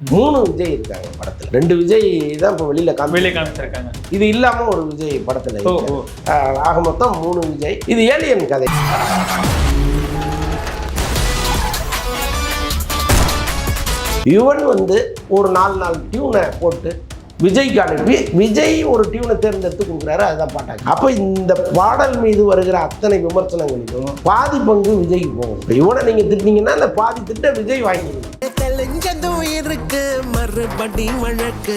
மூணு விஜய் இருக்காங்க படத்துல. ரெண்டு விஜய் தான் இப்போ வெளியில காமி வெளியே காமிச்சிருக்காங்க. இது இல்லாம ஒரு விஜய் படத்துல ஆக மொத்தம் மூணு விஜய். இது ஏலியன் கதை. யுவன் வந்து ஒரு நாலு நாலு டியூனை போட்டு விஜய்க்கு அனுப்பி விஜய் ஒரு டியூனை தேர்ந்தெடுத்து கொடுக்குறாரு அதுதான் பாட்டாங்க அப்போ இந்த பாடல் மீது வருகிற அத்தனை விமர்சனங்களிலும் பாதி பங்கு விஜய்க்கு போகும். இப்ப யுவனை நீங்க திட்டினீங்கன்னா அந்த பாதி திட்ட விஜய் வாங்கிடுங்க இருக்கு மறுபடி வழக்கு.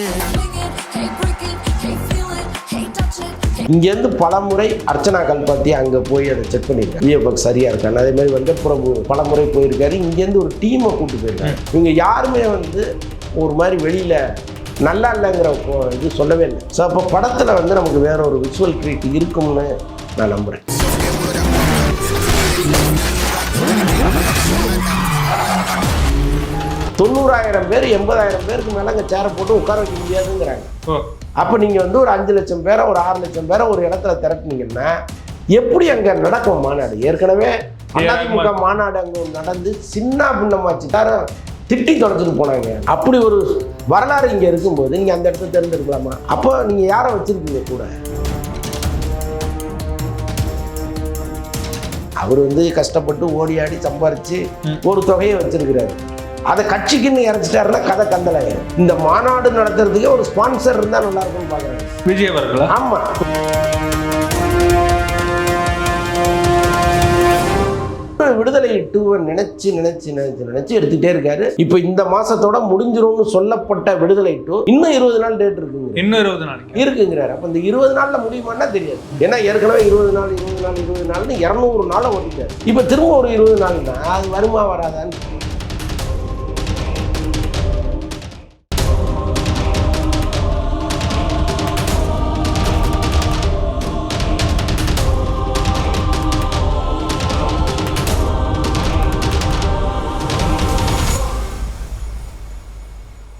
இங்கேருந்து பல முறை அர்ச்சனா கல்பாத்தி அங்கே போய் அதை செக் பண்ணியிருக்காங்க. விஎஃப்எக்ஸ் சரியா இருக்கான்னு. அதே மாதிரி வந்து பிரபு பல முறை போயிருக்காரு. இங்கேருந்து ஒரு டீமை கூட்டு போயிருக்காங்க இவங்க யாருமே வந்து ஒரு மாதிரி வெளியில் நல்லா இல்லைங்கிற இது சொல்லவே இல்லை. ஸோ அப்போ படத்தில் வந்து நமக்கு வேற ஒரு விஷுவல் கிரியேட் இருக்கும்னு நான் நம்புகிறேன் தொண்ணூறாயிரம் பேர் எண்பதாயிரம் பேருக்கு மேலே அங்கே சேரை போட்டு உட்கார வைக்க முடியாதுங்கிறாங்க. அப்போ நீங்கள் வந்து ஒரு அஞ்சு லட்சம் பேரை ஒரு ஆறு லட்சம் பேரை ஒரு இடத்துல திரட்டுனீங்கன்னா எப்படி அங்கே நடக்கும் மாநாடு? ஏற்கனவே அதிமுக மாநாடு அங்கே நடந்து சின்ன பின்னமாச்சு தாரம் திட்டி தொலைச்சிட்டு போனாங்க. அப்படி ஒரு வரலாறு இங்கே இருக்கும்போது நீங்கள் அந்த இடத்த தேர்ந்தெடுக்கலாமா அப்போ நீங்கள் யாரை வச்சிருக்கீங்க கூட? அவர் வந்து கஷ்டப்பட்டு ஓடி ஆடி சம்பாரிச்சு ஒரு தொகையை வச்சிருக்கிறாரு. அதை கட்சிக்குன்னு இறச்சிட்டாருன்னா கதை கந்தலாயிரும் இந்த மாநாடு நடத்துறதுக்கே ஒரு ஸ்பான்சர் இருந்தால் நல்லா இருக்கும்னு பார்க்குறாங்க விஜய் அவர்களா? ஆமா. விடுதலை டூவை நினைச்சு நினைச்சு நினைச்சு நினைச்சு எடுத்துட்டே இருக்காரு. இப்போ இந்த மாசத்தோட முடிஞ்சிரும்னு சொல்லப்பட்ட விடுதலை டூ இன்னும் இருபது நாள் டேட் இருக்குங்க. இன்னும் இருபது நாளைக்கு இருக்குங்கிறாரு. அப்போ இந்த இருபது நாள்ல முடியுமான்னா தெரியாது. ஏன்னா ஏற்கனவே இருபது நாள் இருபது நாள் இருபது நாள்னு இரநூறு நாளை ஓட்டிட்டாரு. இப்போ திரும்ப ஒரு இருபது நாள்னா அது வருமா வராதான்னு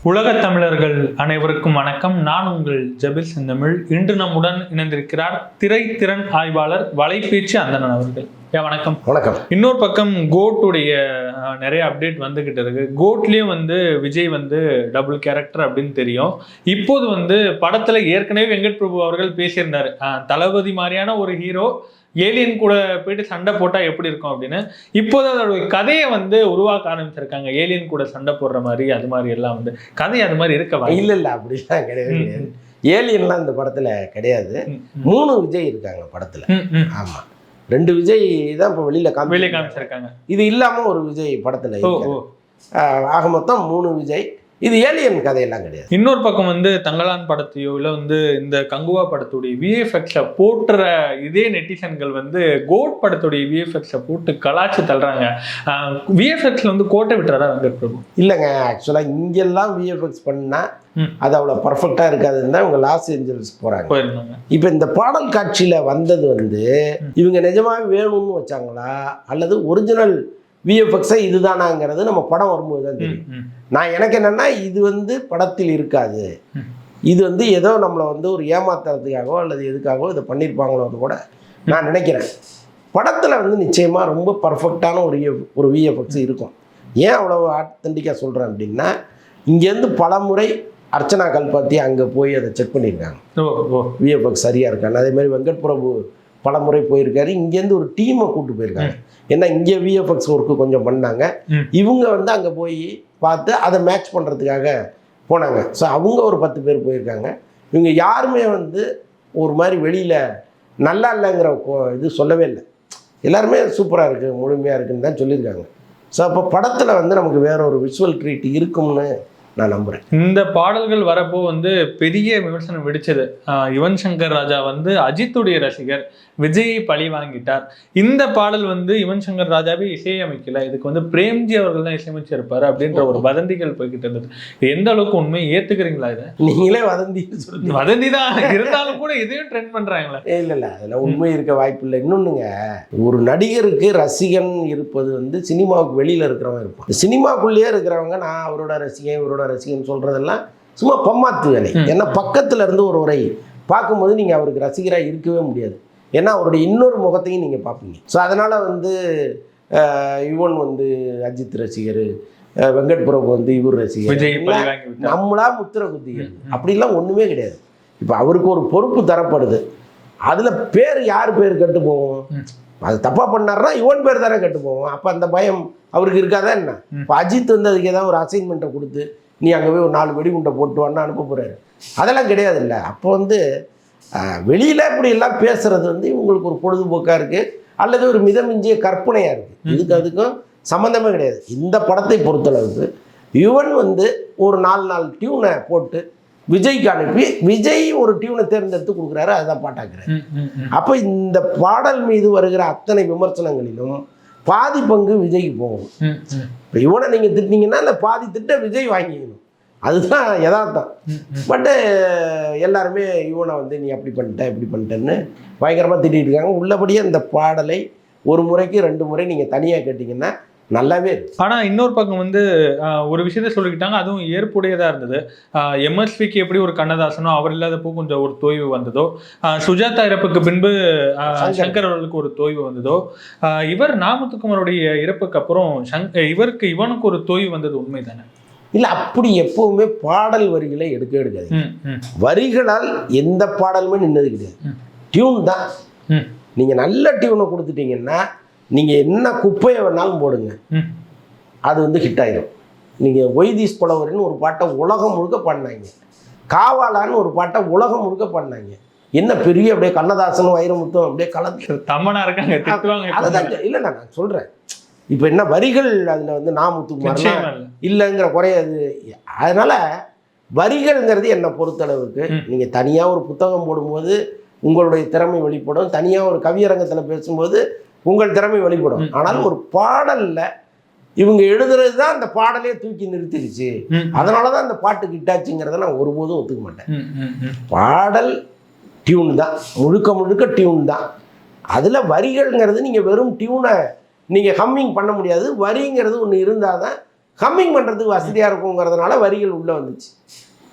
உலகத் தமிழர்கள் அனைவருக்கும் வணக்கம். நான் உங்கள் ஜபில் செந்தமிழ். இன்று நம்முடன் இணைந்திருக்கிறார் திரைத்திறன் ஆய்வாளர் வலைபேச்சு அந்தணன் அவர்கள். ஏன் வணக்கம். வணக்கம். இன்னொரு பக்கம் கோட்டுடைய நிறைய அப்டேட் வந்துகிட்டு இருக்கு. கோட்லயும் வந்து விஜய் வந்து டபுள் கேரக்டர் அப்படின்னு தெரியும். இப்போது வந்து படத்துல ஏற்கனவே வெங்கட் பிரபு அவர்கள் பேசியிருந்தாரு. தளபதி மாதிரியான ஒரு ஹீரோ ஏலியன் கூட போயிட்டு சண்டை போட்டா எப்படி இருக்கும் அப்படின்னு? இப்போது அதோட கதையை வந்து உருவாக்க ஆரம்பிச்சிருக்காங்க. ஏலியன் கூட சண்டை போடுற மாதிரி அது மாதிரி எல்லாம் வந்து. கதை அது மாதிரி இருக்க இல்ல இல்ல அப்படிலாம் கிடையாது. ஏலியன்லாம் இந்த படத்துல கிடையாது. மூணு விஜய் இருக்காங்க படத்துல. ம், ம். ஆமா. ரெண்டு விஜய் தான் இப்போ வெளியில வெளியே காமி காமிச்சிருக்காங்க. இது இல்லாம ஒரு விஜய் படத்துல ஆக மொத்தம் மூணு விஜய். இது ஏலியன் கதையெல்லாம் கிடையாது. இன்னொரு பக்கம் வந்து தங்கலான் படத்தையோ இல்லை வந்து இந்த கங்குவா படத்துடைய விஎஃப்எக்ஸை போட்டுற இதே நெட்டிசன்கள் வந்து கோட் படத்துடைய விஎஃப்எக்ஸை போட்டு கலாச்சி தள்ளுறாங்க. விஎஃப்எக்ஸ்ல வந்து கோட்டை விட்டுறாரா வெங்கட் பிரபு? இல்லைங்க ஆக்சுவலாக இங்கெல்லாம் விஎஃப்எக்ஸ் பண்ணா ம். அது அவ்வளோ பர்ஃபெக்டாக இருக்காதுன்னு தான் இவங்க லாஸ் ஏஞ்சல்ஸ் போகிறாங்க இப்போ இந்த பாடல் காட்சியில் வந்தது வந்து இவங்க நிஜமாவே வேணும்னு வச்சாங்களா? அல்லது ஒரிஜினல் விஎஃப்எக்ஸை இதுதானாங்கிறது நம்ம படம் வரும்போது தான் தெரியும். நான் எனக்கு என்னன்னா இது வந்து படத்தில் இருக்காது. இது வந்து ஏதோ நம்மளை வந்து ஒரு ஏமாத்துறதுக்காகவோ அல்லது எதுக்காகவோ இதை பண்ணியிருப்பாங்களோன்னு கூட நான் நினைக்கிறேன். படத்தில் வந்து நிச்சயமாக ரொம்ப பர்ஃபெக்டான ஒரு EF ஒரு விஎஃப்எக்ஸ் இருக்கும். ஏன் அவ்வளோ ஆத்தென்டிக்காக சொல்கிறேன் அப்படின்னா இங்கேருந்து பல முறை அர்ச்சனா கல்பாத்தி அங்கே போய் அதை செக் பண்ணியிருக்காங்க. விஎஃப்எக்ஸ் சரியாக இருக்கான்னு. அதே மாதிரி வெங்கட் பிரபு பல முறை போயிருக்காரு. இங்கேருந்து ஒரு டீமை கூட்டு போயிருக்காங்க ஏன்னா இங்கே விஎஃப்எக்ஸ் ஒர்க்கு கொஞ்சம் பண்ணாங்க. இவங்க வந்து அங்கே போய் பார்த்து அதை மேட்ச் பண்ணுறதுக்காக போனாங்க. ஸோ அவங்க ஒரு பத்து பேர் போயிருக்காங்க. இவங்க யாருமே வந்து ஒரு மாதிரி வெளியில் நல்லா இல்லைங்கிற கொ- இது சொல்லவே இல்லை. எல்லாருமே சூப்பராக இருக்குது முழுமையாக இருக்குன்னு தான் சொல்லியிருக்காங்க. ஸோ அப்போ படத்தில் வந்து நமக்கு வேற ஒரு விஷுவல் ட்ரீட் இருக்கும்னு நான் நம்புகிறேன் இந்த பாடல்கள் வரப்போ வந்து பெரிய விமர்சனம் வெடிச்சது. யுவன் சங்கர் ராஜா வந்து அஜித்துடைய ரசிகர் விஜயை பழி வாங்கிட்டார். இந்த பாடல் வந்து யுவன் சங்கர் ராஜாவே இசையமைக்கல. இதுக்கு வந்து பிரேம்ஜி அவர்கள் தான் இசையமைச்சிருப்பாரு அப்படின்ற ஒரு வதந்திகள் போய்கிட்டு இருந்தது. எந்த அளவுக்கு உண்மையை ஏத்துக்கிறீங்களா இதை? நீங்களே வதந்தி வதந்தி தான். இருந்தாலும் கூட இதையும் ட்ரெண்ட் பண்றாங்களே. இல்லை இல்லை. அதில் உண்மை இருக்க வாய்ப்பு இல்லை. இன்னொன்றுங்க ஒரு நடிகருக்கு ரசிகன் இருப்பது வந்து சினிமாவுக்கு வெளியில் இருக்கிறவன் இருப்பான். சினிமாக்குள்ளேயே இருக்கிறவங்க நான் அவரோட ரசிகன் இவரோட ரசிகன் சொல்கிறதெல்லாம் சும்மா பம்மாத்து வேலை. ஏன்னா பக்கத்தில் இருந்து ஒருவரை பார்க்கும்போது நீங்கள் அவருக்கு ரசிகராக இருக்கவே முடியாது. ஏன்னா அவருடைய இன்னொரு முகத்தையும் நீங்கள் பார்ப்பீங்க. ஸோ அதனால் வந்து யுவன் வந்து அஜித் ரசிகர் வெங்கட் பிரபு வந்து இவர் ரசிகர். நம்மளா முத்திர குத்திகள் அப்படிலாம் ஒண்ணுமே கிடையாது. இப்போ அவருக்கு ஒரு பொறுப்பு தரப்படுது. அதுல பேர் யார் பேர் கெட்டு போகும்? ம். அது தப்பா பண்ணாருன்னா இவன் பேர் தானே கெட்டு போகும். அப்ப அந்த பயம் அவருக்கு இருக்காதா என்ன. இப்போ அஜித் வந்து அதுக்கு ஏதாவது ஒரு அசைன்மெண்ட்டை கொடுத்து நீ அங்கே போய் ஒரு நாலு வெடிகுண்டை போட்டு வான்னு அனுப்ப போறாரு அதெல்லாம் கிடையாது இல்லை அப்போ வந்து வெளியில இப்படி எல்லாம் பேசுறது வந்து இவங்களுக்கு ஒரு பொழுதுபோக்கா இருக்கு. அல்லது ஒரு மிதமிஞ்சிய கற்பனையா இருக்கு. இதுக்கு அதுக்கும் சம்மந்தமே கிடையாது. இந்த படத்தை பொறுத்தளவுக்கு யுவன் வந்து ஒரு நாலு நாலு டியூனை போட்டு விஜய்க்கு அனுப்பி விஜய் ஒரு டியூனை தேர்ந்தெடுத்து கொடுக்குறாரு. அதுதான் பாட்டாக்குறாரு. அப்போ இந்த பாடல் மீது வருகிற அத்தனை விமர்சனங்களிலும் பாதி பங்கு விஜய்க்கு போகும். இப்போ இவனை நீங்கள் திட்டினீங்கன்னா அந்த பாதி திட்ட விஜய் வாங்கிக்கணும் அதுதான் யதார்த்தம். பட்டு எல்லாருமே இவனை வந்து நீ அப்படி பண்ணிட்ட இப்படி பண்ணிட்டேன்னு பயங்கரமாக திட்டிட்டு இருக்காங்க உள்ளபடியே இந்த பாடலை ஒரு முறைக்கு ரெண்டு முறை நீங்கள் தனியாக கேட்டிங்கன்னா நல்லாவே இருக்கு. ஆனா இன்னொரு பக்கம் வந்து ஒரு விஷயத்த சொல்லிக்கிட்டாங்க அதுவும் ஏற்புடையதா இருந்தது. எம்எஸ்விக்கு எப்படி ஒரு கண்ணதாசனோ அவர் இல்லாதப்போ கொஞ்சம் ஒரு தோய்வு வந்ததோ சுஜாதா இறப்புக்கு பின்பு சங்கர். அவர்களுக்கு ஒரு தோய்வு வந்ததோ இவர் நாமத்துக்குமாருடைய இறப்புக்கு அப்புறம் சங்- இவருக்கு இவனுக்கு ஒரு தோய்வு வந்தது உண்மைதானே? இல்லை அப்படி எப்பவுமே பாடல் வரிகளை எடுக்க எடுக்காது வரிகளால் எந்த பாடலுமே நின்னது கிடையாது. டியூன் தான். நீங்கள் நல்ல டியூனை கொடுத்துட்டீங்கன்னா நீங்கள் என்ன குப்பையை வேணாலும் போடுங்க. அது வந்து ஹிட் ஆயிடும் நீங்கள் ஒய்தீஸ் புலவர்னு ஒரு பாட்டை உலகம் முழுக்க பாடினாங்க காவாலான்னு ஒரு பாட்டை உலகம் முழுக்க பாடினாங்க என்ன பெரிய அப்படியே கண்ணதாசனும் வைரமுத்தும் அப்படியே கலந்து தம்மனா இருக்காங்க. அதுதான் இல்லை நான் சொல்கிறேன் இப்போ என்ன வரிகள் அதில் வந்து இல்ல. இல்லைங்கிற குறையாது அதனால வரிகள்ங்கிறது என்னை பொறுத்தளவுக்கு. நீங்கள் தனியாக ஒரு புத்தகம் போடும்போது உங்களுடைய திறமை வெளிப்படும் தனியாக ஒரு கவியரங்கத்தில் பேசும்போது உங்கள் திறமை வெளிப்படும். ம். ஆனால் ஒரு பாடல்ல இவங்க எழுதுறது தான் அந்த பாடலே தூக்கி நிறுத்திடுச்சு. ம், அதனால தான் அந்த பாட்டு கிட்டாச்சுங்கிறத நான் ஒருபோதும் ஒத்துக்க மாட்டேன். பாடல் டியூன் தான். முழுக்க முழுக்க டியூன் தான். அதில் வரிகள்ங்கிறது நீங்கள் வெறும் டியூனை நீங்கள் ஹம்மிங் பண்ண முடியாது. வரிங்கிறது ஒன்று இருந்தால் தான் ஹம்மிங் பண்ணுறதுக்கு வசதியாக இருக்குங்கிறதுனால வரிகள் உள்ளே வந்துச்சு.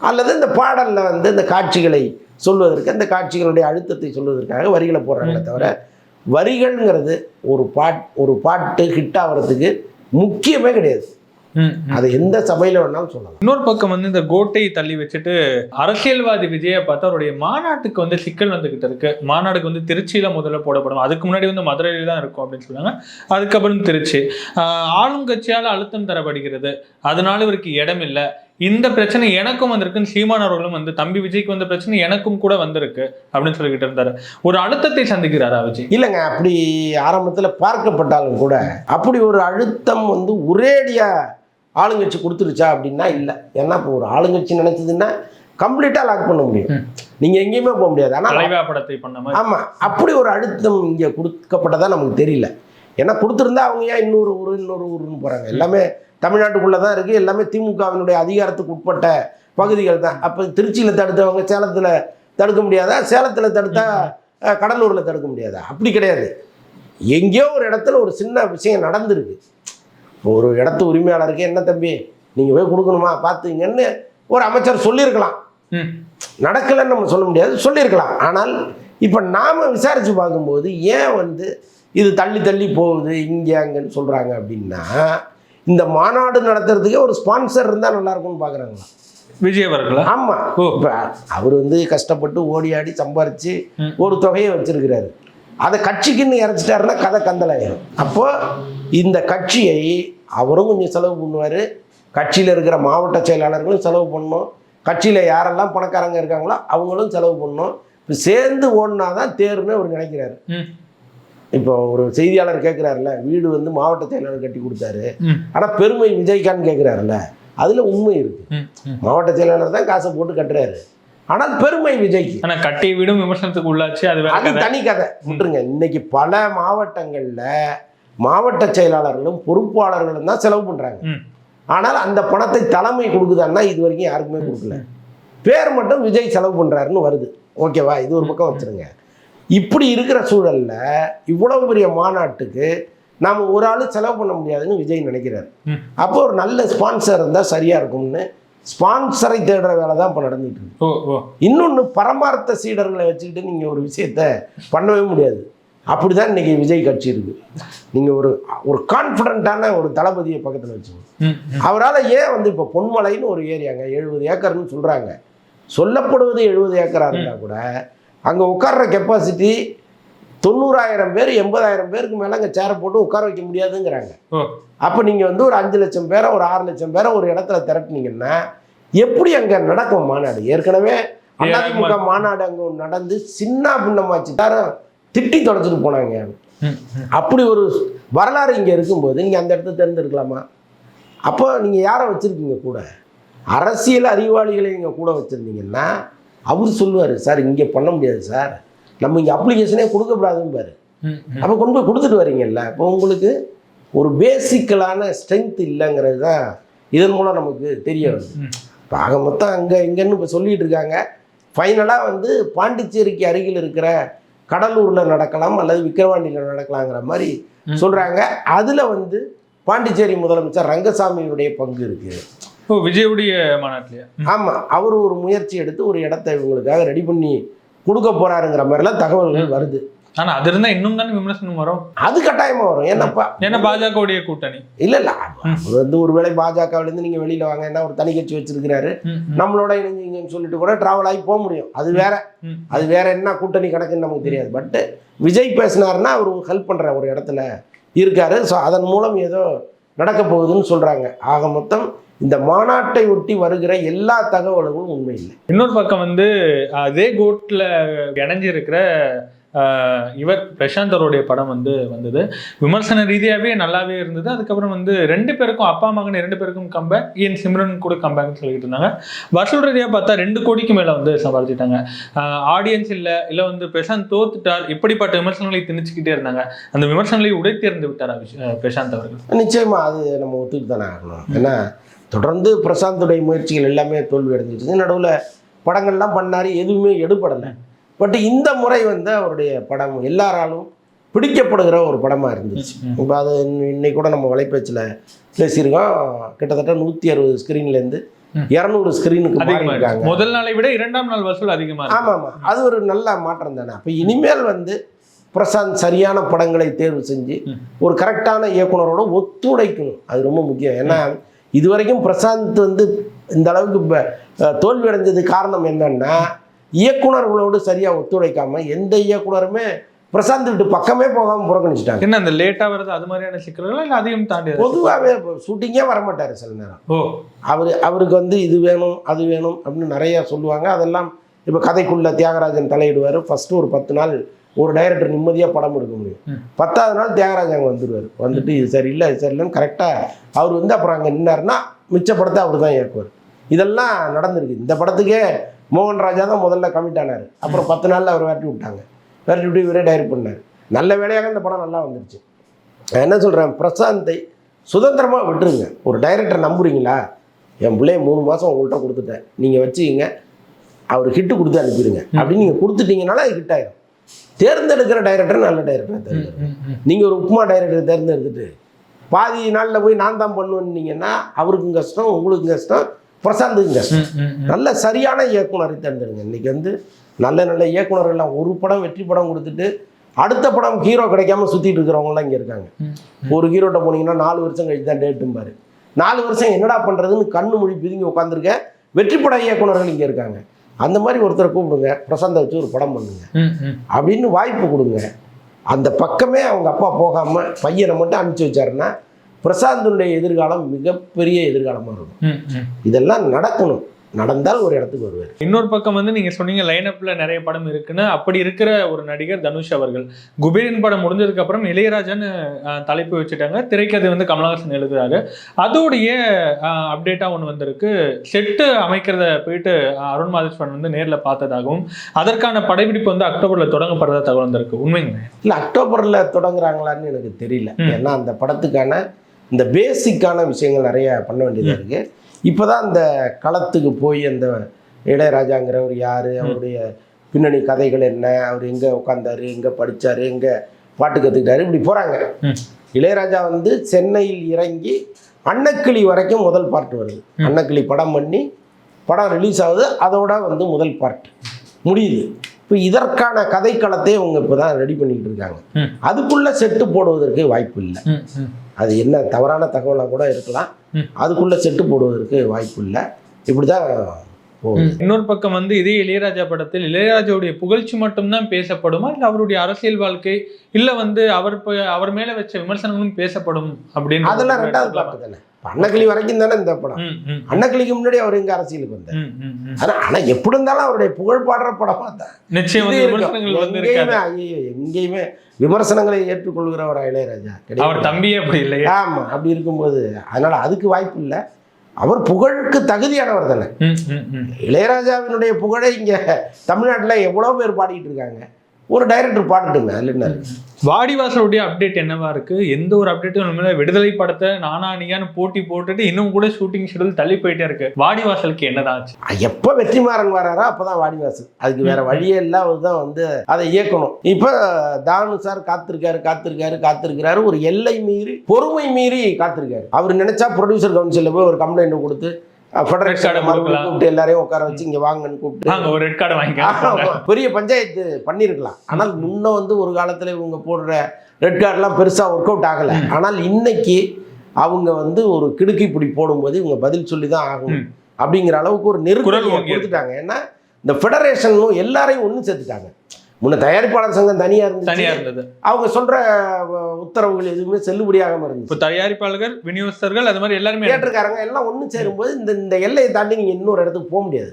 அல்லது இந்த பாடலில் வந்து இந்த காட்சிகளை சொல்வதற்கு அந்த காட்சிகளுடைய அழுத்தத்தை சொல்வதற்காக வரிகளை போடுறாங்களே தவிர வரிகள்ங்கிறது ஒரு பாட் ஒரு பாட்டு ஹிட் ஆகிறதுக்கு முக்கியமே கிடையாது. அதை எந்த சபையில் வேணாலும் சொல்லலாம். இன்னொரு பக்கம் வந்து இந்த கோட்டை தள்ளி வச்சுட்டு அரசியல்வாதி விஜயை பார்த்தா அவருடைய மாநாட்டுக்கு வந்து சிக்கல் வந்துகிட்டு இருக்கு. மாநாடுக்கு வந்து திருச்சியில முதல்ல போடப்படும். அதுக்கு முன்னாடி வந்து மதுரையில தான் இருக்கும் அப்படின்னு சொன்னாங்க அதுக்கப்புறம் திருச்சி. ஆளும் கட்சியால அழுத்தம் தரப்படுகிறது. அதனால இவருக்கு இடம் இல்லை இந்த பிரச்சனை எனக்கும் வந்திருக்குன்னு சீமான் அவர்களும் வந்து தம்பி விஜய்க்கு வந்த பிரச்சனை எனக்கும் கூட வந்திருக்கு அப்படின்னு சொல்லிக்கிட்டு இருந்தாரு. ஒரு அழுத்தத்தை சந்திக்கிறாரா விஜய்? இல்லைங்க அப்படி ஆரம்பத்தில் பார்க்கப்பட்டாலும் கூட அப்படி ஒரு அழுத்தம் வந்து ஒரேடியாக ஆளுங்கட்சி கொடுத்துருச்சா அப்படின்னா இல்லை. ஏன்னா இப்போ ஒரு ஆளுங்கட்சி நினைச்சதுன்னா கம்ப்ளீட்டாக லாக் பண்ண முடியும். நீங்கள் எங்கேயுமே போக முடியாது. ஆனால் படத்தை பண்ண ஆமாம் அப்படி ஒரு அழுத்தம் இங்கே கொடுக்கப்பட்டதா நமக்கு தெரியல. ஏன்னா கொடுத்துருந்தா அவங்க ஏன் இன்னொரு ஊர் இன்னொரு ஊருன்னு போகிறாங்க எல்லாமே தமிழ்நாட்டுக்குள்ளே தான் இருக்குது எல்லாமே திமுகவினுடைய அதிகாரத்துக்கு உட்பட்ட பகுதிகள் தான். அப்போ திருச்சியில் தடுத்தவங்க சேலத்தில் தடுக்க முடியாதா? சேலத்தில் தடுத்தா கடலூரில் தடுக்க முடியாதா? அப்படி கிடையாது. எங்கேயோ ஒரு இடத்துல ஒரு சின்ன விஷயம் நடந்திருக்கு. இப்போ ஒரு இடத்து உரிமையாளருக்கு என்ன தம்பி நீங்கள் போய் கொடுக்கணுமா? பார்த்துங்கன்னு ஒரு அமைச்சர் சொல்லியிருக்கலாம். ம். நடக்கலைன்னு நம்ம சொல்ல முடியாது சொல்லியிருக்கலாம். ஆனால் இப்போ நாம் விசாரித்து பார்க்கும்போது ஏன் வந்து இது தள்ளி தள்ளி போகுது இங்கே அங்கன்னு சொல்கிறாங்க அப்படின்னா இந்த மாநாடு நடத்துறதுக்கே ஒரு ஸ்பான்சர் இருந்தால் நல்லா இருக்கும்னு பார்க்குறாங்களா விஜய் அவர்களா? ஆமாம். இப்போ அவர் வந்து கஷ்டப்பட்டு ஓடி ஆடி சம்பாரித்து. ஒரு தொகையை வச்சிருக்கிறாரு. அதை கட்சிக்குன்னு இறச்சிட்டாருன்னா கதை கந்தலாயிரும் அப்போ இந்த கட்சியை அவரும் கொஞ்சம் செலவு பண்ணுவார். கட்சியில் இருக்கிற மாவட்ட செயலாளர்களும் செலவு பண்ணணும் கட்சியில் யாரெல்லாம் பணக்காரங்க இருக்காங்களோ அவங்களும் செலவு பண்ணணும் இப்போ சேர்ந்து ஓடினா தான் தேர்னு அவர் நினைக்கிறாரு. இப்போ ஒரு செய்தியாளர் கேட்குறாருல வீடு வந்து மாவட்ட செயலாளர் கட்டி கொடுத்தாரு. ஆனால் பெருமை விஜய்கான்னு கேட்குறாருல அதில் உண்மை ம் மாவட்ட செயலாளர் தான் காசை போட்டு கட்டுறாரு. ஆனால் பெருமை விஜய்க்கு. ஆனா கட்டிய வீடும் விமர்சனத்துக்கு உள்ளாச்சு அது அது தனி கதை. விட்டுருங்க. இன்னைக்கு பல மாவட்டங்கள்ல மாவட்ட செயலாளர்களும் பொறுப்பாளர்களும் தான் செலவு பண்றாங்க. ம். ஆனால் அந்த பணத்தை தலைமை கொடுக்குதான்னா இது வரைக்கும் யாருக்குமே கொடுக்கல. பேர் மட்டும் விஜய் செலவு பண்றாருன்னு வருது. ஓகேவா? இது ஒரு பக்கம் வச்சிருங்க. இப்படி இருக்கிற சூழல்ல இவ்வளவு பெரிய மாநாட்டுக்கு நாம ஒரு ஆளு செலவு பண்ண முடியாதுன்னு விஜய் நினைக்கிறாரு. அப்போ ஒரு நல்ல ஸ்பான்சர் இருந்தால் சரியா இருக்கும்னு ஸ்பான்சரை தேடுற வேலை தான் இப்போ நடந்துட்டு இருக்கு. இன்னொன்று பரமார்த்த சீடர்களை வச்சுக்கிட்டு நீங்கள் ஒரு விஷயத்த பண்ணவே முடியாது. அப்படி தான் இன்றைக்கி விஜய் கட்சி இருக்குது நீங்கள் ஒரு ஒரு கான்ஃபிடண்ட்டான ஒரு தளபதியை பக்கத்தில் வச்சுக்கணும். அவரால் ஏன் வந்து இப்போ பொன்மலைன்னு ஒரு ஏரியாங்க எழுபது ஏக்கர்னு சொல்கிறாங்க சொல்லப்படுவது எழுபது ஏக்கராக இருந்தால் கூட அங்கே உட்கார்ற கெப்பாசிட்டி தொண்ணூறாயிரம் பேர் எண்பதாயிரம் பேருக்கு மேலே அங்கே சேரை போட்டு உட்கார வைக்க முடியாதுங்கிறாங்க. அப்போ நீங்கள் வந்து ஒரு அஞ்சு லட்சம் பேரை ஒரு ஆறு லட்சம் பேரை ஒரு இடத்துல திரட்டுனீங்கன்னா எப்படி அங்கே நடக்கும் மாநாடு? ஏற்கனவே அதிமுக மாநாடு அங்கே நடந்து சின்ன பின்னமாச்சு தாரம் திட்டி தொடச்சிட்டு போனாங்க. அப்படி ஒரு வரலாறு இங்கே இருக்கும்போது நீங்கள் அந்த இடத்த தேர்ந்தெடுக்கலாமா? அப்போ நீங்கள் யாரை வச்சுருக்கீங்க கூட? அரசியல் அறிவாளிகளை நீங்கள் கூட வச்சுருந்தீங்கன்னா அவர் சொல்லுவார் சார் இங்கே பண்ண முடியாது சார். நம்ம இங்கே அப்ளிகேஷனே ம். அப்போ கொண்டு போய் கொடுத்துட்டு வரீங்கல்ல. அப்போ உங்களுக்கு ஒரு பேசிக்கலான ஸ்ட்ரென்த் இல்லைங்கிறது தான் இதன் மூலம் நமக்கு தெரிய வருது. இப்போ ஆக மொத்தம் அங்கே இங்கன்னு இப்போ சொல்லிட்டு இருக்காங்க. ஃபைனலாக வந்து பாண்டிச்சேரிக்கு அருகில் இருக்கிற கடலூரில் நடக்கலாம் அல்லது விக்கிரவாண்டியில் நடக்கலாங்கிற மாதிரி. சொல்கிறாங்க அதில் வந்து பாண்டிச்சேரி முதலமைச்சர் ரங்கசாமியுடைய பங்கு இருக்குது ஓ விஜயுடைய மாநாட்டிலையா. ஆமாம் அவர் ஒரு முயற்சி எடுத்து ஒரு இடத்த இவங்களுக்காக ரெடி பண்ணி கொடுக்க போறாருங்கிற மாதிரிலாம் தகவல்கள் வருது. ஆனா அது இருந்தா இன்னும் தானே விமர்சனம் வரும்? அது கட்டாயமா வரும். ஏன்னாப்பா ஏன்னா பாஜகவுடைய கூட்டணி. இல்ல இல்ல. அவர் வந்து ஒருவேளை பாஜகவிலேருந்து நீங்க வெளியில வாங்க என்ன ஒரு தனி கட்சி வச்சிருக்கிறாரு. நம்மளோட இணைஞ்சிங்கன்னு சொல்லிட்டு கூட டிராவல் ஆகி போக முடியும். அது வேற. அது வேற என்ன கூட்டணி கணக்குன்னு நமக்கு தெரியாது. பட் விஜய் பேசினாருன்னா அவர் ஹெல்ப் பண்ற ஒரு இடத்துல இருக்காரு. ஸோ அதன் மூலம் ஏதோ நடக்க போகுதுன்னு சொல்றாங்க. ஆக மொத்தம் இந்த மாநாட்டை ஒட்டி வருகிற எல்லா தகவல்களும் உண்மை இல்லை. இன்னொரு பக்கம் வந்து அதே கோட்ல இணைஞ்சிருக்கிற இவர் பிரசாந்த் அவருடைய படம் வந்து வந்தது. விமர்சன ரீதியாவே நல்லாவே இருந்தது. அதுக்கப்புறம் வந்து ரெண்டு பேருக்கும் அப்பா மகன் ரெண்டு பேருக்கும் கம்பேக் என் சிம்ரன் கூட கம்பேக்னு சொல்லிட்டு இருந்தாங்க. வசூல் ரீதியாக பார்த்தா ரெண்டு கோடிக்கு மேல வந்து சம்பாதிச்சிட்டாங்க. ஆடியன்ஸ் இல்ல இல்ல வந்து பிரசாந்த் தோத்துட்டார். இப்படிப்பட்ட விமர்சனங்களை திணிச்சுக்கிட்டே இருந்தாங்க. அந்த விமர்சனங்களை உடைத்தேர்ந்து விட்டார் பிரசாந்த் அவர்கள். நிச்சயமா அது நம்ம ஒத்துக்கிட்டு தானே ஆகணும். ஏன்னா தொடர்ந்து பிரசாந்துடைய முயற்சிகள் எல்லாமே தோல்வி அடைஞ்சிருச்சு. நடுவில் படங்கள்லாம் பண்ணார் எதுவுமே எடுபடலை. பட் இந்த முறை வந்து அவருடைய படம் எல்லாராலும் பிடிக்கப்படுகிற ஒரு படமாக இருந்துச்சு. இப்போ அது இன்னி- இன்னைக்கு கூட நம்ம வலைப்பேச்சில் பேசியிருக்கோம். கிட்டத்தட்ட நூற்றி அறுபது ஸ்க்ரீன்லேருந்து. இரநூறு ஸ்க்ரீனுக்கு அதிகமா இருக்கு. மாறியிருக்காங்க. முதல் நாளை விட இரண்டாம் நாள் வசூல் அதிகமா இருக்கு. ஆமாம். ஆமாம் அது ஒரு நல்ல மாற்றம் தானே. அப்போ இனிமேல் வந்து பிரசாந்த் சரியான படங்களை தேர்வு செஞ்சு. ஒரு கரெக்டான இயக்குனரோட ஒத்துழைக்கணும். அது ரொம்ப முக்கியம். ஏன்னா இதுவரைக்கும் பிரசாந்த் வந்து இந்த அளவுக்கு தோல்வி அடைஞ்சது காரணம் என்னன்னா இயக்குனர்களோடு சரியாக ஒத்துழைக்காம எந்த இயக்குனருமே பிரசாந்த் விட்டு பக்கமே போகாமல் புறக்கணிச்சிட்டாங்க. என்ன அந்த லேட்டா வருது அது மாதிரியான சிக்கல்கள் இல்ல அதையும் தாண்டி? பொதுவாகவே ஷூட்டிங்கே வரமாட்டார் சில நேரம். ஓ. அவர் அவருக்கு வந்து இது வேணும் அது வேணும் அப்படின்னு நிறைய சொல்லுவாங்க. அதெல்லாம் இப்போ கதைக்குள்ள தியாகராஜன் தலையிடுவார். ஃபஸ்ட்டு ஒரு பத்து நாள் ஒரு டைரக்டர் நிம்மதியாக படம் எடுக்க முடியும். பத்தாவது நாள் தியாகராஜன் அங்கே வந்துடுவார் வந்துட்டு இது சரியில்லை இது சரியில்லைன்னு கரெக்டாக அவர் வந்து அப்புறம் அங்கே நின்னாருன்னா மிச்ச படத்தை அவர் தான் இயக்குவார். இதெல்லாம் நடந்திருக்கு. இந்த படத்துக்கே மோகன் ராஜா தான் முதல்ல கமிட் ஆனார். அப்புறம் பத்து நாளில் அவர் விரட்டி விட்டாங்க. விரட்டி விட்டு இவரே டைரக்ட் பண்ணார். நல்ல வேலையாக இந்த படம் நல்லா வந்துருச்சு. நான் என்ன சொல்கிறேன் பிரசாந்தை சுதந்திரமாக விட்டுருங்க. ஒரு டைரக்டர் நம்புறீங்களா? என் பிள்ளைய மூணு மாதம் உங்கள்கிட்ட கொடுத்துட்டேன். நீங்கள் வச்சுக்கிங்க. அவர் ஹிட்டு கொடுத்து அனுப்பிடுங்க. அப்படின்னு நீங்கள் கொடுத்துட்டீங்கனால அது ஹிட் ஆயிடும் தேர்ந்தெடுக்கிற டைரக்டர் நல்ல டைரக்டர் தேர்ந்தெடுங்க நீங்கள் ஒரு உப்புமா டைரக்டர் தேர்ந்தெடுத்துட்டு பாதி நாளில் போய் நான் தான் பண்ணுவேன்னீங்கன்னா அவருக்கும் கஷ்டம் உங்களுக்கும் கஷ்டம் பிரசாந்துக்கும் கஷ்டம். நல்ல சரியான இயக்குனரை தேர்ந்தெடுங்க. இன்னைக்கு வந்து நல்ல நல்ல இயக்குனர்கள்லாம் ஒரு படம் வெற்றி படம் கொடுத்துட்டு அடுத்த படம் ஹீரோ கிடைக்காம சுற்றிட்டு இருக்கிறவங்களாம் இங்கே இருக்காங்க. ஒரு ஹீரோட்ட போனீங்கன்னா நாலு வருஷம் கழிச்சு தான் டேட்டும்பாரு நாலு வருஷம் என்னடா பண்ணுறதுன்னு கண்ணு மொழி பிதுங்கி உட்காந்துருக்க வெற்றி பட இயக்குனர்கள் இங்கே இருக்காங்க. அந்த மாதிரி ஒருத்தரை கூப்பிடுங்க. பிரசாந்தை வச்சு ஒரு படம் பண்ணுங்க. அப்படின்னு வாய்ப்பு கொடுங்க. அந்த பக்கமே அவங்க அப்பா போகாமல் பையனை மட்டும் அனுப்பிச்சி வச்சாருன்னா பிரசாந்துடைய எதிர்காலம் மிகப்பெரிய எதிர்காலமாக இருக்கும். இதெல்லாம் நடக்கணும். நடந்தால் ஒரு இடத்துக்கு வருவார். இன்னொரு பக்கம் வந்து நீங்க சொன்னீங்க லைனப்ல நிறைய படம் இருக்குன்னு. அப்படி இருக்கிற ஒரு நடிகர் தனுஷ் அவர்கள். குபேரன் படம் முடிஞ்சதுக்கு அப்புறம் இளையராஜான்னு தலைப்பு வச்சுட்டாங்க. திரைக்கதை வந்து கமலஹாசன் எழுதுறாரு. அதோடைய அப்டேட்டா ஒன்று வந்திருக்கு. செட்டு அமைக்கிறத போயிட்டு அருண் மாதேஸ்வரன் வந்து நேர்ல பார்த்ததாகவும் அதற்கான படப்பிடிப்பு வந்து அக்டோபர்ல தொடங்கப்படுறதா தகவல் வந்திருக்கு. உண்மைங்க இல்லை அக்டோபரில் தொடங்குறாங்களான்னு எனக்கு தெரியல. ஏன்னா அந்த படத்துக்கான இந்த பேசிக்கான விஷயங்கள் நிறைய பண்ண வேண்டியதாக இருக்குது இப்போ தான் அந்த களத்துக்கு போய் அந்த இளையராஜாங்கிறவர் யார்? அவருடைய பின்னணி கதைகள் என்ன? அவர் எங்கே உட்காந்தாரு எங்கே படிச்சாரு? எங்கே பாட்டு கற்றுக்கிட்டாரு இப்படி போகிறாங்க. இளையராஜா வந்து சென்னையில் இறங்கி அன்னக்கிளி வரைக்கும் முதல் பார்ட் வருது. அன்னக்கிளி படம் பண்ணி படம் ரிலீஸ் ஆகுது. அதோட வந்து முதல் பார்ட் முடியுது. இப்போ இதற்கான கதைக்களத்தை அவங்க இப்போ தான் ரெடி பண்ணிக்கிட்டு இருக்காங்க. அதுக்குள்ள செட்டு போடுவதற்கு வாய்ப்பு இல்லை. அது என்ன தவறான தகவலாக கூட இருக்கலாம். அதுக்குள்ள செட்டு போடுவதற்கு வாய்ப்பு இல்லை இப்படி தான் இன்னொரு பக்கம் வந்து இதே இளையராஜா படத்தில் இளையராஜாவுடைய புகழ்ச்சி மட்டும்தான் பேசப்படுமா? இல்ல அவருடைய அரசியல் வாழ்க்கை இல்ல வந்து அவர் அவர் மேல வச்ச விமர்சனங்களும் பேசப்படும் அப்படின்னு அதெல்லாம் ரெண்டாவது பாட்டு தானே? அன்னக்கிளி வரைக்கும் தானே இந்த படம். அன்னக்கிளிக்கு முன்னாடி அவர் எங்க அரசியலுக்கு வந்தார். ஆனா எப்படி இருந்தாலும் அவருடைய புகழ் பாடுற படமா தான். நிச்சயம் எங்கேயுமே இருக்காது. ஐயோ எங்கேயுமே விமர்சனங்களை ஏற்றுக்கொள்கிறவரா இளையராஜா? அவர் தம்பியே அப்படி இல்லையே. ஆமா அப்படி இருக்கும்போது. அதனால அதுக்கு வாய்ப்பு இல்லை. அவர் புகழுக்கு தகுதியானவர் தானே. இளையராஜாவினுடைய புகழை இங்க தமிழ்நாட்டுல எவ்வளவு பேர் பாடிட்டு இருக்காங்க ஒரு டைரக்டர் பாடட்டுமே அதுல என்ன இருக்கு? வாடிவாசலுடைய அப்டேட் என்னவா இருக்கு? எந்த ஒரு அப்டேட்டும் இல்லாம விடுதலை படத்தை நானா நீயான்னு போட்டி போட்டுட்டு இன்னும் கூட ஷூட்டிங் ஷெடியூல் தள்ளி போயிட்டே இருக்கு. வாடிவாசலுக்கு என்னதான் ஆச்சு? எப்ப வெற்றிமாறன் வராரோ அப்பதான் வாடிவாசல். அதுக்கு வேற வழியே இல்லை அவர் தான் வந்து அதை இயக்கணும். இப்ப தானு சார் காத்திருக்காரு காத்திருக்காரு காத்திருக்கிறாரு. ஒரு எல்லை மீறி பொறுமை மீறி காத்திருக்காரு. அவர் நினைச்சா ப்ரொடியூசர் கவுன்சிலில் போய் ஒரு கம்ப்ளைண்ட் கொடுத்து ஃபெடரேஷன். கூப்பிட்டு எல்லாரையும் உட்கார வச்சு இங்க வாங்கன்னு கூப்பிட்டு. நாங்க ஒரு ரெட் கார்டு பெரிய பஞ்சாயத்து பண்ணியிருக்கலாம் ஆனால் முன்ன வந்து ஒரு காலத்துல இவங்க போடுற ரெட் கார்டெலாம் பெருசா ஒர்க் அவுட் ஆகலை. ஆனால் இன்னைக்கு அவங்க வந்து ஒரு கிடுக்கி பிடி போடும்போது இவங்க பதில் சொல்லி தான் ஆகணும் ம். அப்படிங்கிற அளவுக்கு ஒரு ஓங்கி கொடுத்துட்டாங்க. ஏன்னா இந்த ஃபெடரேஷனும் எல்லாரையும் ஒன்று சேர்த்துட்டாங்க. முன்ன தயாரிப்பாளர் சங்கம் தனியா தனியா இருந்துச்சு இருந்தது. அவங்க சொல்ற உத்தரவுகள் எதுவுமே செல்லுபடியாகாம இருந்துச்சு. இப்போ தயாரிப்பாளர்கள் விநியோகஸ்தர்கள் அது மாதிரி எல்லாருமே தியேட்டருக்காரங்க எல்லாம் ஒன்று சேரும்போது இந்த இந்த எல்லையை தாண்டி நீங்க இன்னொரு இடத்துக்கு போக முடியாது.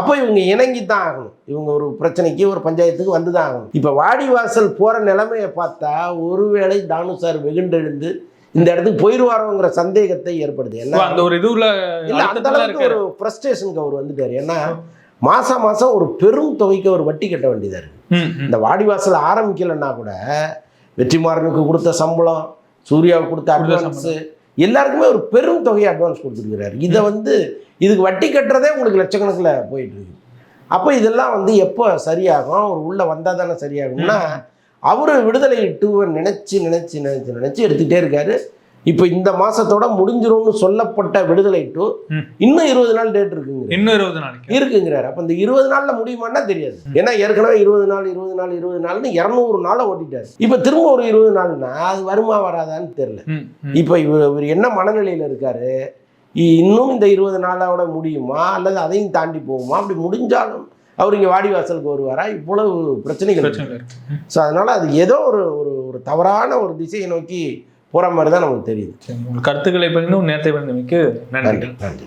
அப்போ இவங்க இணங்கி தான் ஆகணும். இவங்க ஒரு பிரச்சனைக்கு ஒரு பஞ்சாயத்துக்கு வந்து தான் ஆகணும். இப்போ வாடிவாசல் போற நிலைமையை பார்த்தா ஒருவேளை தானு சார் வெகுண்டெழுந்து இந்த இடத்துக்கு போயிடுவாரோங்கிற சந்தேகத்தை ஏற்படுது. ஏன்னா அந்த ஒரு இதுல இல்ல அந்த அளவுக்கு ஒரு ஃப்ரஸ்ட்ரேஷனுக்கு அவர் வந்துட்டாரு. ஏன்னா மாசம் மாசம் ஒரு பெரும் தொகைக்கு அவர் வட்டி கட்ட வேண்டியதா இருக்கு. ம், ம். இந்த வாடிவாசல் ஆரம்பிக்கலைன்னா கூட வெற்றிமாறனுக்கு கொடுத்த சம்பளம் சூர்யாவுக்கு கொடுத்த அட்வான்ஸ் எல்லாருக்குமே ஒரு பெரும் தொகையை அட்வான்ஸ் கொடுத்துருக்கிறாரு. இதை வந்து இதுக்கு வட்டி கட்டுறதே உங்களுக்கு லட்சக்கணக்கில் போயிட்டு இருக்கு. அப்போ இதெல்லாம் வந்து எப்போ சரியாகும்? அவர் உள்ளே வந்தால் தானே சரியாகும்னா அவர் விடுதலை டூவை நினச்சி நினச்சி நினச்சி நினச்சி எடுத்துக்கிட்டே இருக்காரு. இப்போ இந்த மாசத்தோட முடிஞ்சிரும்னு சொல்லப்பட்ட விடுதலை டூ. இன்னும் இருபது நாள் டேட் இருக்குங்க இன்னும் இருபது நாளைக்கு இருக்குங்கிறாரு. அப்போ இந்த இருபது நாள்ல முடியுமான்னா தெரியாது. ஏன்னா ஏற்கனவே இருபது நாள் இருபது நாள் இருபது நாள்னு இரநூறு நாளை ஓட்டிட்டாரு. இப்போ திரும்ப ஒரு இருபது நாள்னா அது வருமா வராதான்னு தெரியல. இப்போ இவர் இவர் என்ன மனநிலையில் இருக்காரு? இ- இன்னும் இந்த இருபது நாளோட முடியுமா? அல்லது அதையும் தாண்டி போகுமா? அப்படி முடிஞ்சாலும் அவர் இங்கே வாடிவாசலுக்கு வருவாரா? இவ்வளவு பிரச்சனைகள். ஸோ அதனால அது ஏதோ ஒரு ஒரு ஒரு தவறான ஒரு திசையை நோக்கி போகிற மாதிரி தான் நமக்கு தெரியுது. உங்கள் கருத்துக்களை பகிர்ந்து நேரத்தை பகிர்ந்தமைக்கு நன்றி நன்றி.